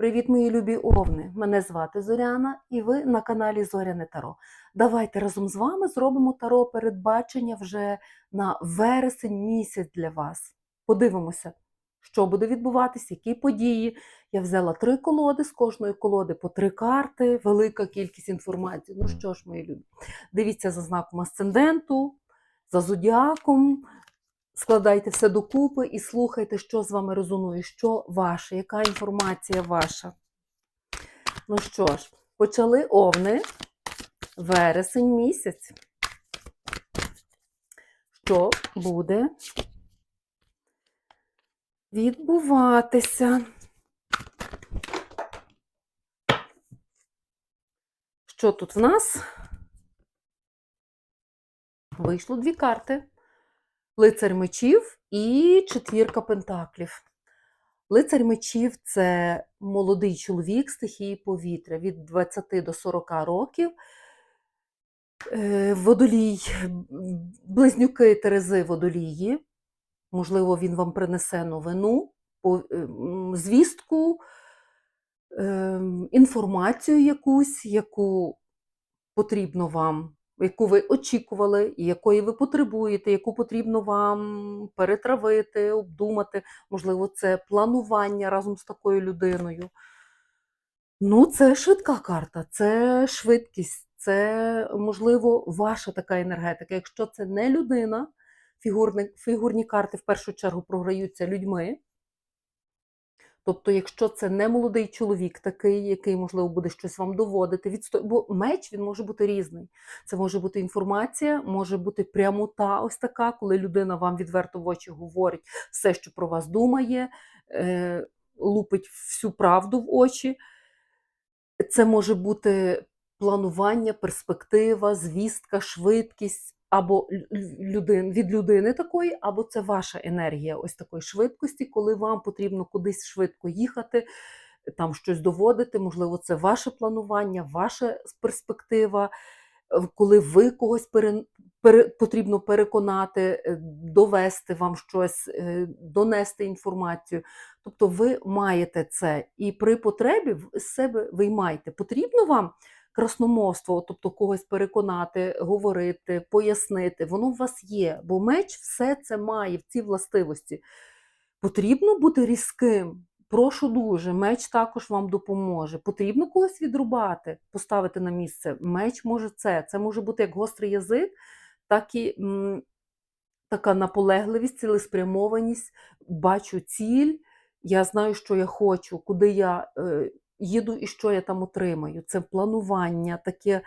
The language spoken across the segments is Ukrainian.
Привіт, мої любі овни! Мене звати Зоряна, і ви на каналі Зоряне Таро. Давайте разом з вами зробимо таро передбачення вже на вересень місяць для вас. Подивимося, що буде відбуватися, які події. Я взяла три колоди, з кожної колоди по три карти, велика кількість інформації. Ну що ж, мої любі, дивіться за знаком асценденту, за зодіаком. Складайте все докупи і слухайте, що з вами резонує, що ваше, яка інформація ваша. Ну що ж, почали овни вересень місяць. Що буде відбуватися? Що тут в нас? Вийшло дві карти. Лицар мечів і четвірка пентаклів. Лицар мечів це молодий чоловік стихії повітря від 20 до 40 років. Е, Водолій, близнюки Терези водолії. Можливо, він вам принесе новину, е, звістку, е, інформацію якусь, яку потрібно вам яку ви очікували, якої ви потребуєте, яку потрібно вам перетравити, обдумати. Можливо, це планування разом з такою людиною. Ну, це швидка карта, це швидкість, це, можливо, ваша така енергетика. Якщо це не людина, фігурні, фігурні карти в першу чергу програються людьми. Тобто, якщо це не молодий чоловік, такий, який, можливо, буде щось вам доводити, відсто... бо меч він може бути різний. Це може бути інформація, може бути прямота, ось така, коли людина вам відверто в очі говорить все, що про вас думає, е... лупить всю правду в очі. Це може бути планування, перспектива, звістка, швидкість або лю- лю- людин, від людини такої, або це ваша енергія ось такої швидкості, коли вам потрібно кудись швидко їхати, там щось доводити. Можливо, це ваше планування, ваша перспектива, коли ви когось пере, пере, потрібно переконати, е, довести вам щось, е, донести інформацію. Тобто ви маєте це, і при потребі з себе виймайте. Потрібно вам красномовство, тобто когось переконати, говорити, пояснити, воно у вас є, бо меч все це має в цій властивості. Потрібно бути різким. Прошу дуже, меч також вам допоможе. Потрібно когось відрубати, поставити на місце. Меч може це. Це може бути як гострий язик, так і м, така наполегливість, цілеспрямованість. Бачу ціль, я знаю, що я хочу, куди я е, їду і що я там отримаю. Це планування, таке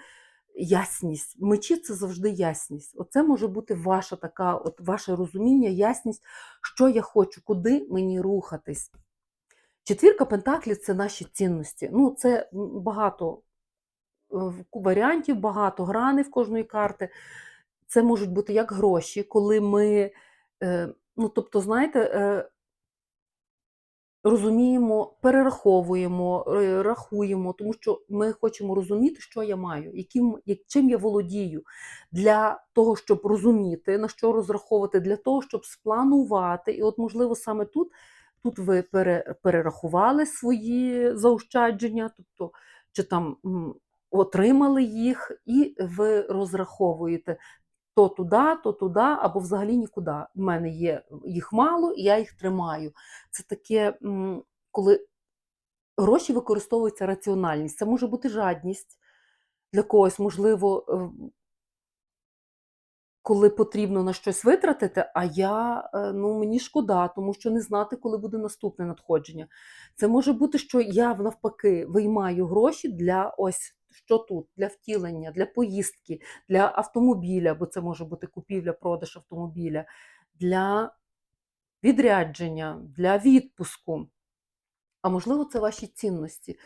ясність. Мечі це завжди ясність. Оце може бути ваша така, от ваше розуміння, ясність, що я хочу, куди мені рухатись. Четвірка пентаклів це наші цінності. Ну, це багато е, варіантів, багато граней в кожної карти. Це можуть бути як гроші, коли ми, е, ну, тобто, знаєте, е, розуміємо, перераховуємо, е, рахуємо, тому що ми хочемо розуміти, що я маю, яким, як, чим я володію. Для того, щоб розуміти, на що розраховувати, для того, щоб спланувати. І от, можливо, саме тут, тут ви пере, перерахували свої заощадження, тобто, чи там отримали їх, і ви розраховуєте. То туди, то туди, або взагалі нікуди. У мене є їх мало, і я їх тримаю. Це таке, коли гроші використовуються раціональність. Це може бути жадність для когось, можливо, е, коли потрібно на щось витратити, а я, е, ну, мені шкода, тому що не знати, коли буде наступне надходження. Це може бути, що я навпаки виймаю гроші для ось що тут, для втілення, для поїздки, для автомобіля, бо це може бути купівля-продаж автомобіля, для відрядження, для відпуску. А можливо, це ваші цінності,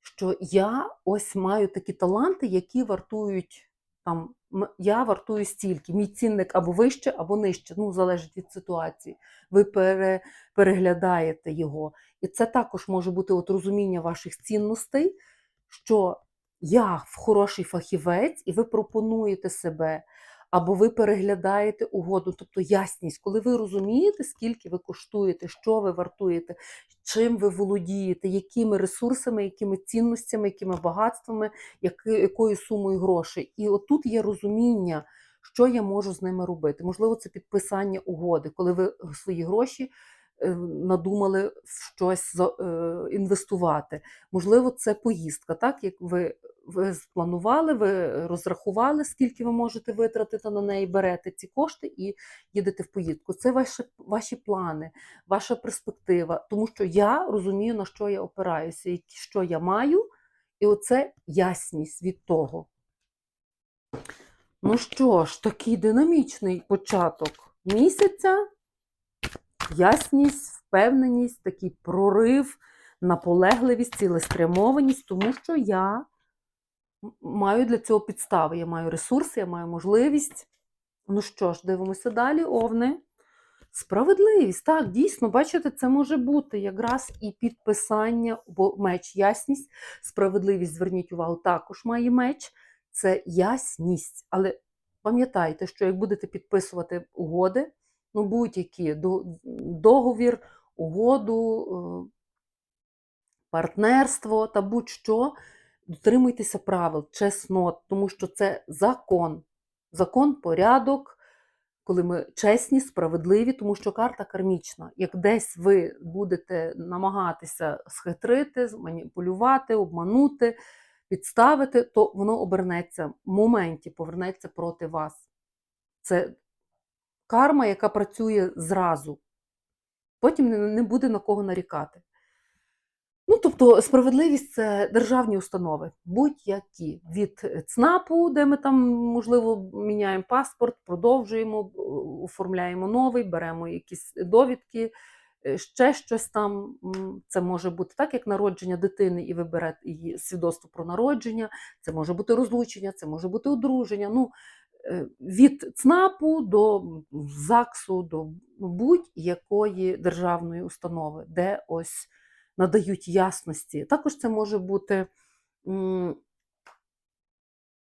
що я ось маю такі таланти, які вартують там, я вартую стільки, мій цінник або вище, або нижче, ну, залежить від ситуації. Ви пере, переглядаєте його. І це також може бути от розуміння ваших цінностей, що я хороший фахівець, і ви пропонуєте себе. або ви переглядаєте угоду, тобто ясність, коли ви розумієте, скільки ви коштуєте, що ви вартуєте, чим ви володієте, якими ресурсами, якими цінностями, якими багатствами, якою сумою грошей. І отут є розуміння, що я можу з ними робити. Можливо, це підписання угоди, коли ви свої гроші е, надумали в щось е, інвестувати. Можливо, це поїздка, так як ви, ви спланували, ви розрахували, скільки ви можете витратити на неї, берете ці кошти і їдете в поїздку. Це ваші, ваші плани, ваша перспектива. Тому що я розумію, на що я опираюся, і що я маю, і оце ясність від того. Ну що ж, такий динамічний початок місяця, ясність, впевненість, такий прорив, наполегливість, цілеспрямованість, тому що я маю для цього підстави. Я маю ресурси, я маю можливість. Ну що ж, дивимося далі, овни. Справедливість, так, дійсно, бачите, це може бути якраз і підписання, бо меч ясність, справедливість, зверніть увагу, також має меч, це ясність. Але пам'ятайте, що як будете підписувати угоди, ну будь-які договір, угоду, е, партнерство та будь-що, дотримуйтеся правил, чеснот, тому що це закон. Закон, порядок, коли ми чесні, справедливі, тому що карта кармічна. Як десь ви будете намагатися схитрити, маніпулювати, обманути, підставити, то воно обернеться в моменті, повернеться проти вас. Це карма, яка працює зразу. Потім не- буде на кого нарікати. Ну, тобто, справедливість це державні установи, будь-які від ЦНАПу, де ми там, можливо, міняємо паспорт, продовжуємо, е, оформляємо новий, беремо якісь довідки, е, ще щось там. Це може бути так, як народження дитини, і ви берете її свідоцтво про народження, це може бути розлучення, це може бути одруження. Ну, е, від ЦНАПу до ЗАГСу, до будь-якої державної установи, де ось надають ясності. Також це може бути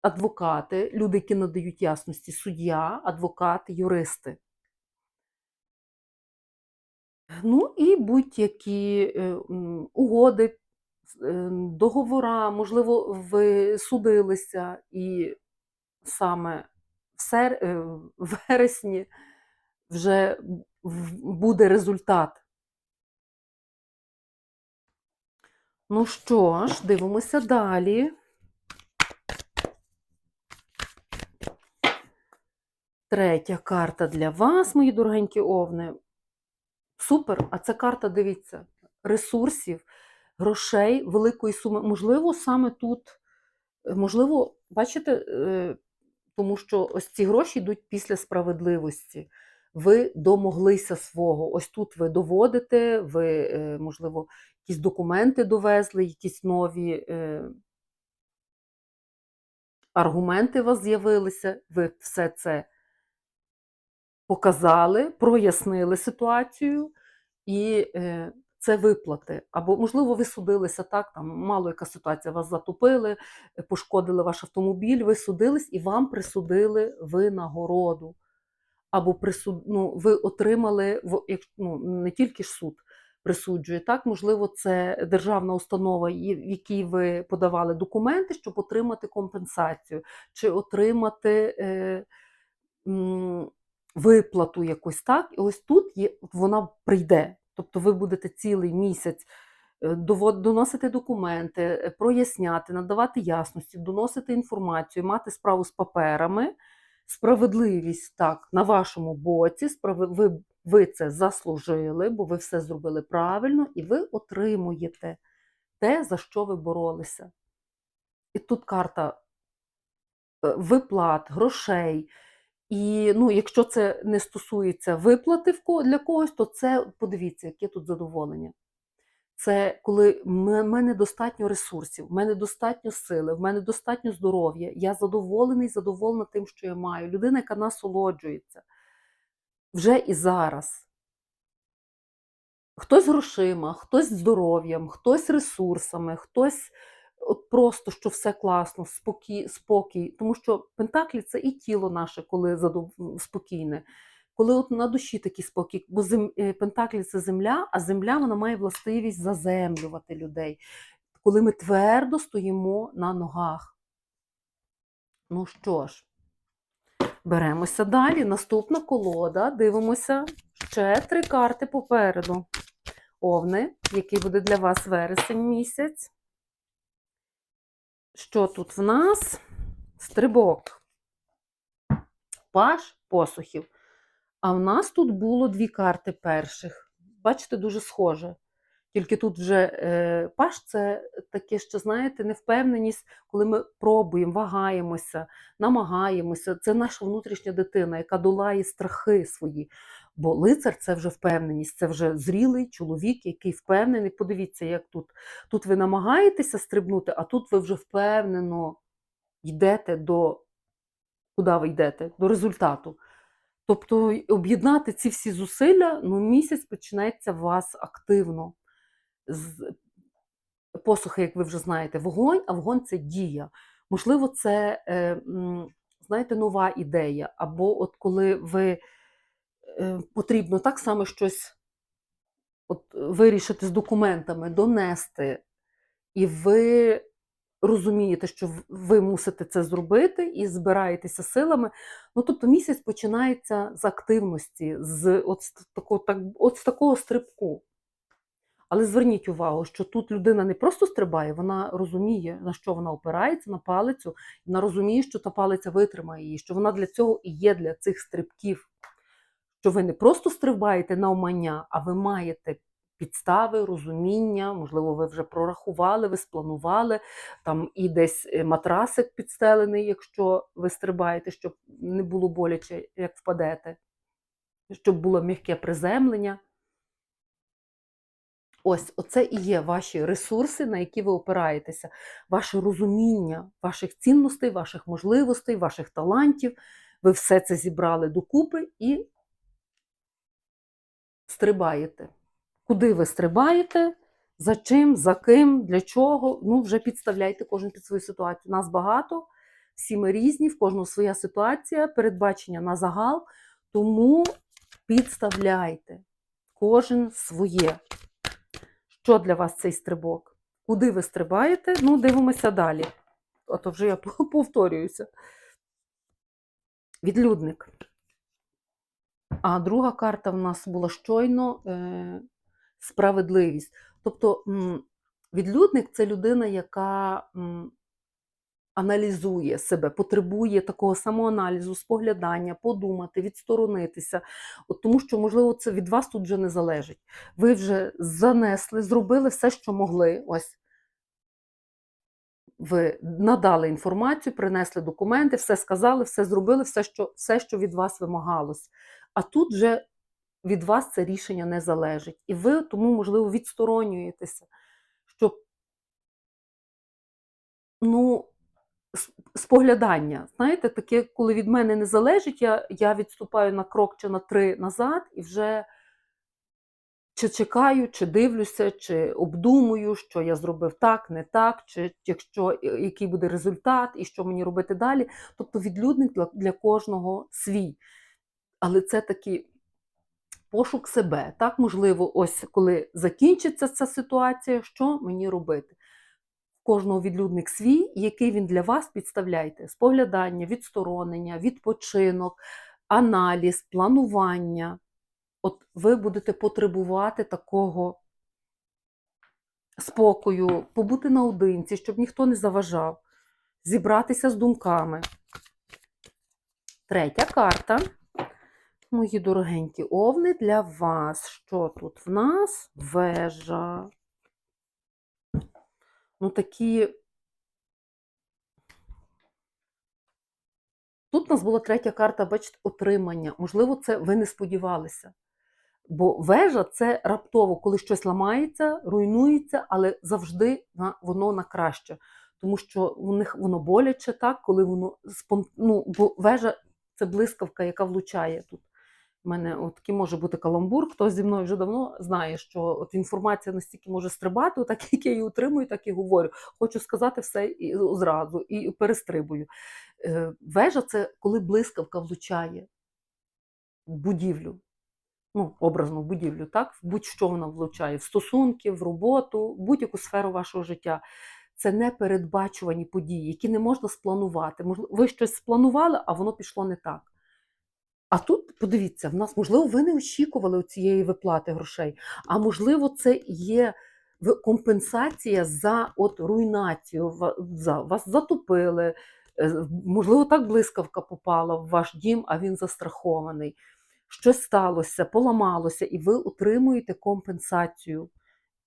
адвокати, люди, які надають ясності, суддя, адвокати, юристи. Ну і будь-які е, угоди, е, договора, можливо, ви судилися, і саме сер... е, вересні вже буде результат. Ну що ж, дивимося далі. Третя карта для вас, мої дорогенькі овни. Супер! А це карта, дивіться, ресурсів, грошей, великої суми. Можливо, саме тут, е, можливо, бачите, е, тому що ось ці гроші йдуть після справедливості. Ви домоглися свого. Ось тут ви доводите, ви, е, можливо, якісь документи довезли, якісь нові е, аргументи у вас з'явилися. Ви все це показали, прояснили ситуацію, і е, це виплати. Або, можливо, ви судилися так, там мало яка ситуація, вас затопили, е, пошкодили ваш автомобіль, ви судились і вам присудили винагороду. Або присуд, ну, ви отримали ну, не тільки ж суд присуджує, так, можливо, це державна установа, в якій ви подавали документи, щоб отримати компенсацію, чи отримати. Е, виплату якусь так. І ось тут є, вона прийде. Тобто ви будете цілий місяць е, доносити документи, е, проясняти, надавати ясності, доносити інформацію, мати справу з паперами. Справедливість так на вашому боці, ви, ви це заслужили, бо ви все зробили правильно, і ви отримуєте те, за що ви боролися. І тут карта е, виплат, грошей. І ну, якщо це не стосується виплати для когось, то це подивіться, яке тут задоволення. Це коли в мене достатньо ресурсів, в мене достатньо сили, в мене достатньо здоров'я. Я задоволений, задоволена тим, що я маю. Людина, яка насолоджується вже і зараз. Хтось грошима, хтось здоров'ям, хтось ресурсами, хтось от просто що все класно, спокій, спокій. Тому що пентаклі це і тіло наше, коли задов... спокійне. Коли от на душі такий спокій, бо зем... е, пентаклі це земля, а земля вона має властивість заземлювати людей. Коли ми твердо стоїмо на ногах. Ну що ж, беремося далі. Наступна колода. Дивимося ще три карти попереду. Овни, який буде для вас вересень місяць. Що тут в нас? Стрибок. Паш посухів. А в нас тут було дві карти перших. Бачите, дуже схоже. Тільки тут вже е, паш це таке, що, знаєте, невпевненість, коли ми пробуємо, вагаємося, намагаємося. Це наша внутрішня дитина, яка долає страхи свої. Бо лицар це вже впевненість, це вже зрілий чоловік, який впевнений. Подивіться, як тут. Тут ви намагаєтеся стрибнути, а тут ви вже впевнено йдете до куди ви йдете? До результату. Тобто об'єднати ці всі зусилля, ну, місяць починається у вас активно. З посухи, як ви вже знаєте, вогонь, а вогонь це дія. Можливо, це, е, знаєте, нова ідея. Або от коли ви потрібно так само щось от, вирішити з документами, донести, і ви розумієте, що ви мусите це зробити і збираєтеся силами. Ну, тобто місяць починається з активності, з от, з так, от з такого стрибку. Але зверніть увагу, що тут людина не просто стрибає, вона розуміє, на що вона опирається, на палицю, вона розуміє, що та палиця витримає її, що вона для цього і є для цих стрибків. Що ви не просто стрибаєте на умання, а ви маєте підстави, розуміння, можливо, ви вже прорахували, ви спланували, там і десь е, матрасик підстелений, якщо ви стрибаєте, щоб не було боляче, як впадете, щоб було м'яке приземлення. Ось, оце і є ваші ресурси, на які ви опираєтеся, ваше розуміння ваших цінностей, ваших можливостей, ваших талантів. Ви все це зібрали докупи і стрибаєте. Куди ви стрибаєте? За чим, за ким, для чого? Ну, вже підставляйте кожен під свою ситуацію. Нас багато, всі ми різні, в кожного своя ситуація, передбачення на загал. Тому підставляйте кожен своє. Що для вас цей стрибок? Куди ви стрибаєте? Ну, дивимося далі. А то вже я повторююся. Відлюдник. А друга карта в нас була щойно е, справедливість. Тобто, відлюдник це людина, яка аналізує себе, потребує такого самоаналізу, споглядання, подумати, відсторонитися. От тому що, можливо, це від вас тут вже не залежить. Ви вже занесли, зробили все, що могли. Ось ви надали інформацію, принесли документи, все сказали, все зробили, все, що, все, що від вас вимагалось. А тут вже від вас це рішення не залежить. І ви тому, можливо, відсторонюєтеся, щоб ну, споглядання. Знаєте, таке, коли від мене не залежить, я, я відступаю на крок чи на три назад і вже чи чекаю, чи дивлюся, чи обдумую, що я зробив так, не так, чи якщо який буде результат, і що мені робити далі. Тобто відлюдник для, для кожного свій. Але це такий пошук себе. Так, можливо, ось коли закінчиться ця ситуація, що мені робити? Кожного відлюдник свій, який він для вас підставляйте: споглядання, відсторонення, відпочинок, аналіз, планування. От ви будете потребувати такого спокою, побути наодинці, щоб ніхто не заважав, зібратися з думками. Третя карта. Мої дорогенькі овни для вас. Що тут в нас? Вежа. Ну, такі. Тут у нас була третя карта, бачите, отримання. Можливо, це ви не сподівалися. Бо вежа це раптово, коли щось ламається, руйнується, але завжди воно на краще. Тому що у них воно боляче, так, коли воно ну, бо вежа це блискавка, яка влучає тут. У мене от такий може бути каламбур. Хто зі мною вже давно знає, що от інформація настільки може стрибати, так як я її утримую, так і говорю. Хочу сказати все і зразу і перестрибую. Е, Вежа це коли блискавка влучає в будівлю. Ну, образну будівлю, так? В будь-що вона влучає, в стосунки, в роботу, в будь-яку сферу вашого життя. Це непередбачувані події, які не можна спланувати. Можливо, ви щось спланували, а воно пішло не так. А тут, подивіться, в нас, можливо, ви не очікували цієї виплати грошей, а можливо, це є компенсація за от руйнацію. За- Вас затопили, е, можливо, так блискавка попала в ваш дім, а він застрахований. Щось сталося, поламалося, і ви отримуєте компенсацію.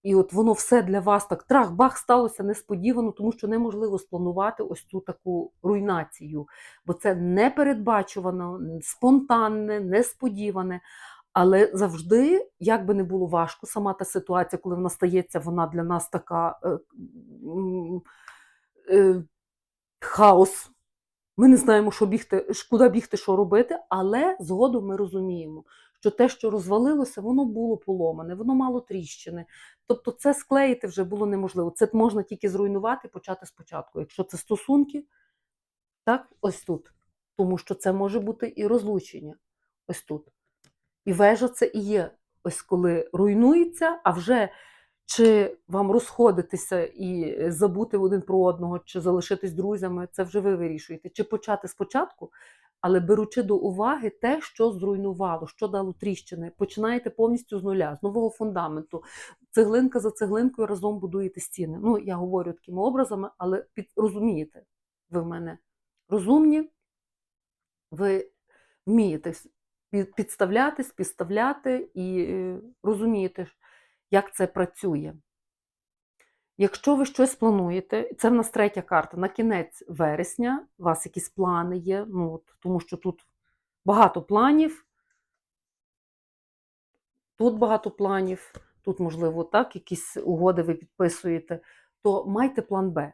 І от воно все для вас так трах-бах сталося несподівано, тому що неможливо спланувати ось цю таку руйнацію. Бо це непередбачувано, спонтанне, несподіване. Але завжди, як би не було важко, сама та ситуація, коли вона стається, вона для нас така е, е, хаос. Ми не знаємо, що бігти, куди бігти, що робити, але згодом ми розуміємо, що те, що розвалилося, воно було поломане, воно мало тріщини. Тобто це склеїти вже було неможливо. Це можна тільки зруйнувати, почати спочатку. Якщо це стосунки, так, ось тут. Тому що це може бути і розлучення. Ось тут. І вежа це і є. Ось коли руйнується, а вже чи вам розходитися і е, забути один про одного, чи залишитись друзями, це вже ви вирішуєте. Чи почати спочатку, але беручи до уваги те, що зруйнувало, що дало тріщини, починаєте повністю з нуля, з нового фундаменту. Цеглинка за цеглинкою разом будуєте стіни. Ну, я говорю такими образами, але під, розумієте, ви в мене розумні, ви вмієте підставлятись, підставляти і е, розумієте, як це працює. Якщо ви щось плануєте, це в нас третя карта, на кінець вересня, у вас якісь плани є, ну, от, тому що тут багато планів, тут багато планів, тут, можливо, так, якісь угоди ви підписуєте, то майте план Б.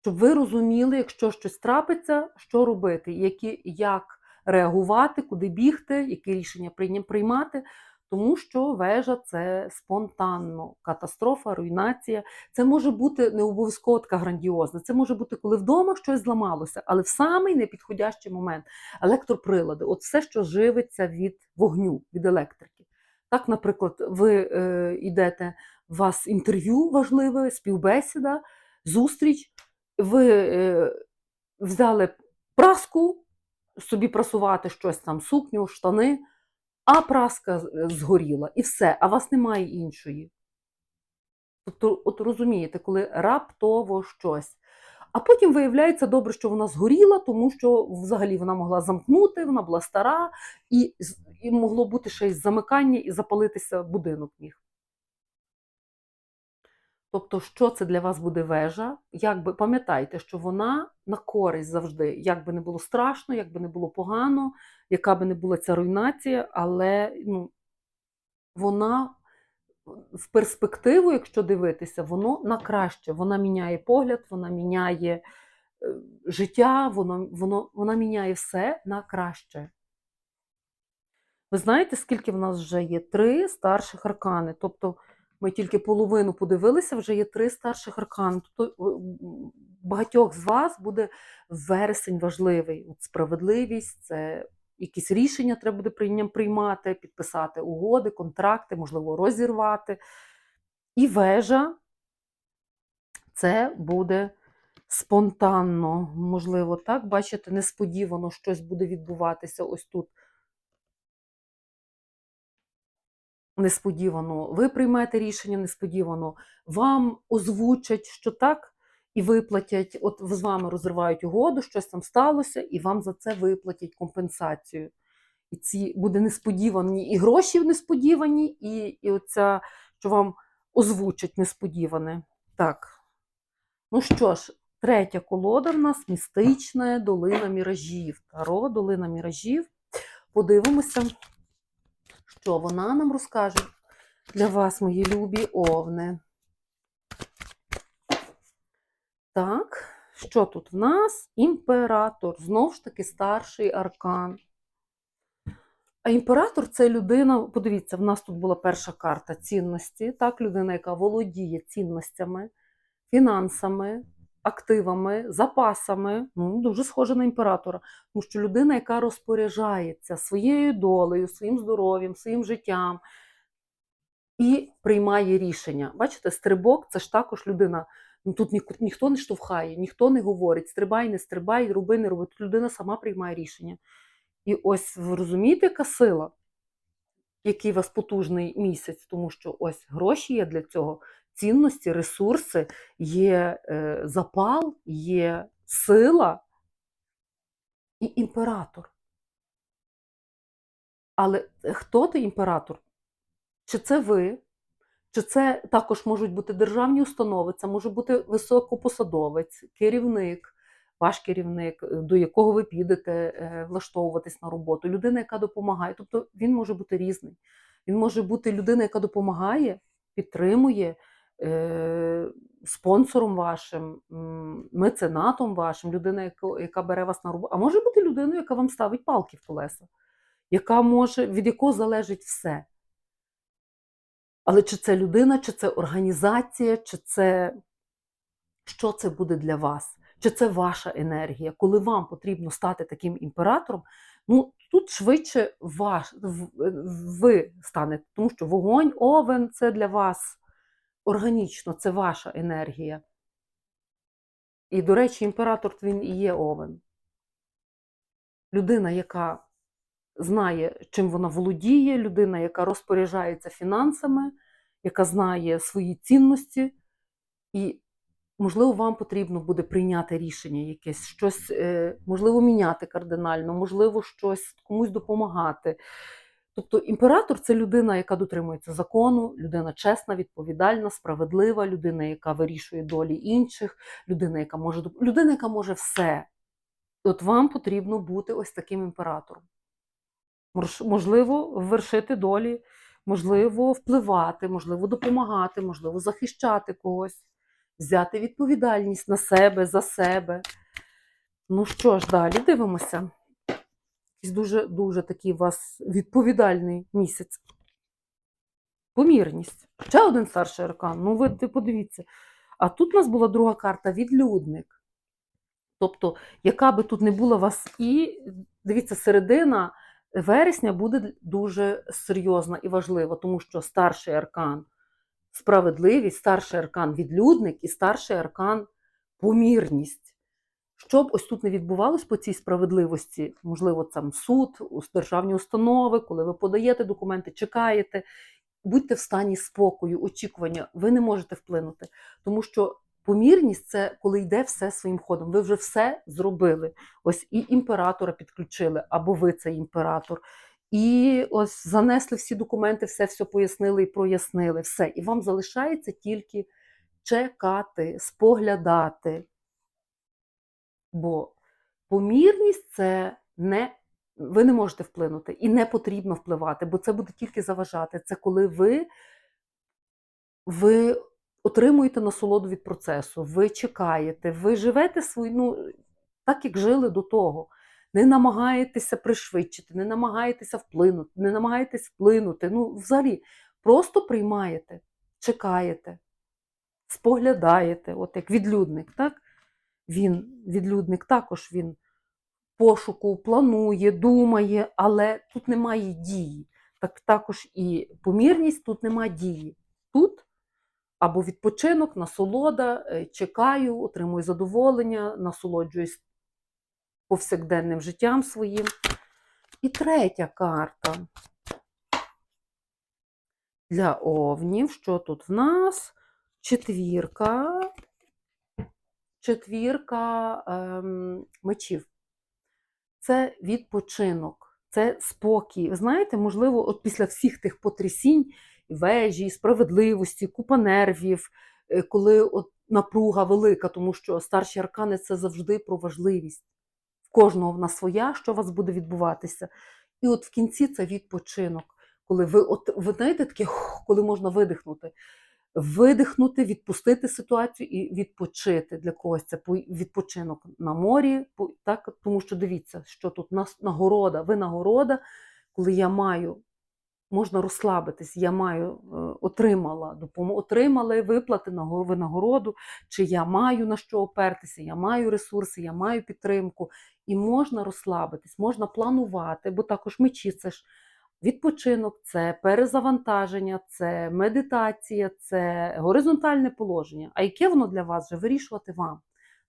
Щоб ви розуміли, якщо щось трапиться, що робити, які, як реагувати, куди бігти, які рішення приймати. Тому що вежа це спонтанно катастрофа, руйнація. Це може бути не обов'язково така грандіозна. Це може бути, коли вдома щось зламалося, але в самий непідходящий момент. Електроприлади, от все, що живиться від вогню, від електрики. Так, наприклад, ви е, йдете, у вас інтерв'ю важливе, співбесіда, зустріч, ви е, взяли праску, собі прасувати щось там, сукню, штани, а праска е, згоріла, і все, а вас немає іншої. Тобто, от розумієте, коли раптово щось. А потім виявляється добре, що вона згоріла, тому що взагалі вона могла замкнути, вона була стара, і, і могло бути ще й замикання, і запалитися будинок міг. Тобто, що це для вас буде вежа? Як би пам'ятайте, що вона на користь завжди, як би не було страшно, як би не було погано, яка би не була ця руйнація, але ну, вона в перспективу, якщо дивитися, воно на краще. Вона міняє погляд, вона міняє е, життя, воно, воно, вона міняє все на краще. Ви знаєте, скільки в нас вже є? Три старших аркани. Тобто ми тільки половину подивилися, вже є три старших аркани. Тобто багатьох з вас буде вересень важливий. От справедливість, це якісь рішення треба буде приймати, підписати угоди, контракти, можливо, розірвати. І вежа це буде спонтанно, можливо, так, бачите, несподівано щось буде відбуватися ось тут. Несподівано ви приймете рішення, несподівано вам озвучать, що так, і виплатять. От з вами розривають угоду, щось там сталося, і вам за це виплатять компенсацію. І ці буде несподівані і гроші несподівані, і, і оця, що вам озвучать несподіване. Так. Ну що ж, третя колода в нас містична долина міражів. Таро, долина міражів. Подивимося, що вона нам розкаже для вас, мої любі овни. Так, що тут в нас? Імператор, знов ж таки старший аркан. А імператор це людина, подивіться, в нас тут була перша карта цінності, так, людина, яка володіє цінностями, фінансами, активами, запасами. Ну, дуже схожа на імператора. Тому що людина, яка розпоряджається своєю долею, своїм здоров'ям, своїм життям і приймає рішення. Бачите, стрибок це ж також людина. Ну, тут ні, ніхто не штовхає, ніхто не говорить, стрибай, не стрибай, роби, не роби. Тут людина сама приймає рішення. І ось ви розумієте, яка сила, який у вас потужний місяць, тому що ось гроші є для цього, цінності, ресурси, є е, запал, є сила і імператор. Але хто ти імператор? Чи це ви? Чи це також можуть бути державні установи, це може бути високопосадовець, керівник, ваш керівник, е, до якого ви підете е, влаштовуватись на роботу, людина, яка допомагає. Тобто він може бути різний. Він може бути людина, яка допомагає, підтримує, спонсором вашим, меценатом вашим, людина, яка, яка бере вас на роботу. А може бути людиною, яка вам ставить палки в колеса, яка може, від якого залежить все. Але чи це людина, чи це організація, чи це що це буде для вас? Чи це ваша енергія? Коли вам потрібно стати таким імператором, ну тут швидше ваш, ви станете, тому що вогонь, овен це для вас органічно, це ваша енергія. І, до речі, імператор він і є овен. Людина, яка знає, чим вона володіє, людина, яка розпоряджається фінансами, яка знає свої цінності, і, можливо, вам потрібно буде прийняти рішення якесь, щось, е, можливо, міняти кардинально, можливо, щось комусь допомагати. Тобто імператор це людина, яка дотримується закону, людина чесна, відповідальна, справедлива, людина, яка вирішує долі інших, людина, яка може людина, яка може все. От вам потрібно бути ось таким імператором. Можливо, вершити долі, можливо, впливати, можливо, допомагати, можливо, захищати когось, взяти відповідальність на себе, за себе. Ну що ж, далі дивимося. Якийсь дуже, дуже такий у вас відповідальний місяць. Помірність. Ще один старший аркан. Ну, ви подивіться. А тут у нас була друга карта відлюдник. Тобто, яка би тут не була у вас і, дивіться, середина вересня буде дуже серйозна і важлива, тому що старший аркан справедливість, старший аркан відлюдник і старший аркан помірність. Щоб ось тут не відбувалось по цій справедливості, можливо, там суд, державні установи, коли ви подаєте документи, чекаєте, будьте в стані спокою, очікування, ви не можете вплинути. Тому що помірність це коли йде все своїм ходом. Ви вже все зробили. Ось і імператора підключили, або ви цей імператор. І ось занесли всі документи, все все пояснили і прояснили. Все. І вам залишається тільки чекати, споглядати. Бо помірність це не ви не можете вплинути і не потрібно впливати, бо це буде тільки заважати. Це коли ви, ви отримуєте насолоду від процесу, ви чекаєте, ви живете свою, ну, так, як жили до того. Не намагаєтеся пришвидшити, не намагаєтеся вплинути, не намагаєтесь вплинути. Ну, взагалі, просто приймаєте, чекаєте, споглядаєте, от як відлюдник, так? Він, відлюдник, також він пошуку, планує, думає, але тут немає дії. Так також і помірність тут немає дії. Тут або відпочинок, насолода, е, чекаю, отримую задоволення, насолоджуюсь повсякденним життям своїм. І третя карта. Для овнів, що тут в нас? Четвірка. Четвірка ем, мечів. Це відпочинок, це спокій. Ви знаєте, можливо, от після всіх тих потрясінь, вежі, справедливості, купа нервів, е, коли от напруга велика, тому що старші аркани це завжди про важливість. В кожного вона своя, що у вас буде відбуватися. І от в кінці це відпочинок, коли ви, от, ви знаєте, таке, коли можна видихнути. Видихнути, відпустити ситуацію і відпочити для когось. Це відпочинок на морі, так? тому що дивіться, що тут нагорода, винагорода, коли я маю, можна розслабитись, я маю, е, отримала допомогу, отримала виплати наго- винагороду, чи я маю на що опертися, я маю ресурси, я маю підтримку, і можна розслабитись, можна планувати, бо також мечі це ж відпочинок, це перезавантаження, це медитація, це горизонтальне положення. А яке воно для вас вже вирішувати вам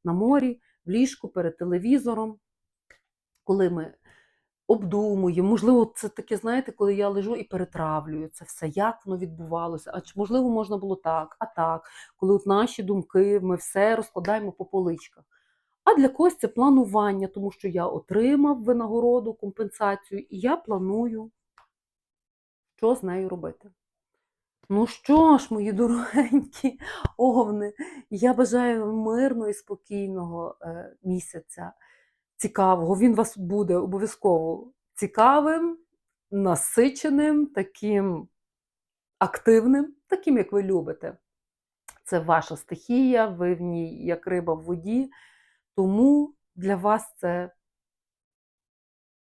на морі, в ліжку, перед телевізором, коли ми обдумуємо, можливо, це таке, знаєте, коли я лежу і перетравлюю це все, як воно відбувалося, а чи можливо можна було так, а так, коли от наші думки, ми все розкладаємо по поличках. А для когось це планування, тому що я отримав винагороду, компенсацію, і я планую, що з нею робити. Ну що ж, мої дорогенькі овни, я бажаю вам мирного і спокійного е, місяця, цікавого. Він вас буде обов'язково цікавим, насиченим, таким активним, таким, як ви любите. Це ваша стихія, ви в ній як риба в воді. Тому для вас це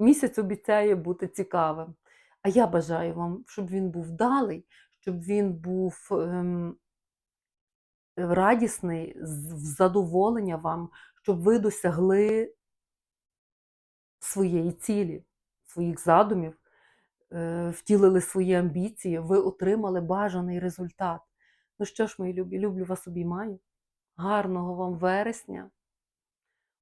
місяць обіцяє бути цікавим. А я бажаю вам, щоб він був вдалий, щоб він був ем, радісний, задоволення вам, щоб ви досягли своєї цілі, своїх задумів, е, втілили свої амбіції, ви отримали бажаний результат. Ну що ж, мої любі, люблю вас обіймаю. Гарного вам вересня,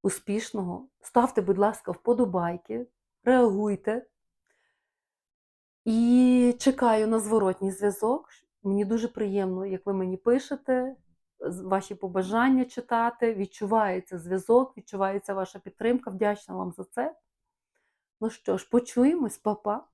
успішного. Ставте, будь ласка, вподобайки, реагуйте. І чекаю на зворотній зв'язок. Мені дуже приємно, як ви мені пишете, ваші побажання читати. Відчувається зв'язок, відчувається ваша підтримка. Вдячна вам за це. Ну що ж, почуємось, па-па.